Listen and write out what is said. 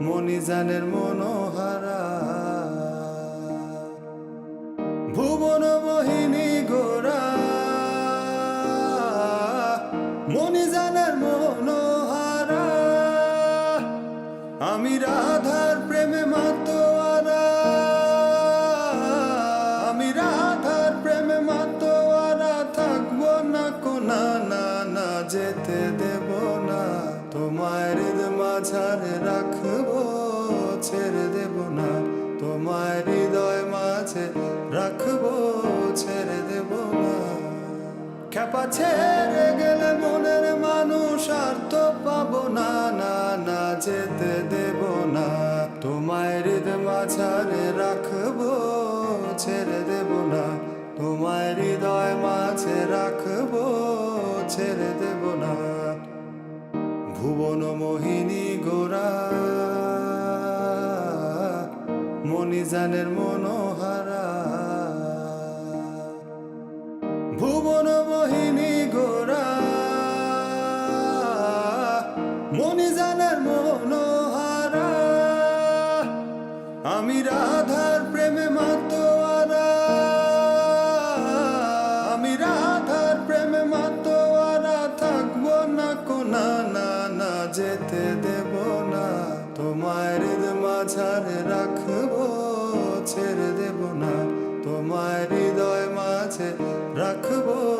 মণিজানের মনোহারা। ভুবন মোহিনী গোরা। মণিজানের মনোহারা। আমি রাধার মাঝারে রাখব, ছেড়ে দেব না। তোমার হৃদয় মাঝে রাখব, ছেড়ে দেব না। খেপা ছেড়ে গেলে মনের মানুষ আর তো পাবো না না না, যেতে দেব না। তোমায় হৃদ মাঝারে রাখব, ছেড়ে দেব না। তোমায় হৃদয় মাঝে রাখব, ছেড়ে দেব না। ভুবন মোহিনী গোরা। মণিজানের মনোহারা। ভুবন মোহিনী গোরা। মণিজানের মনোহারা। আমি রাধার মাঝারে রাখব ছেড়ে দেব না। তোমায় হৃদয় মাঝে রাখব।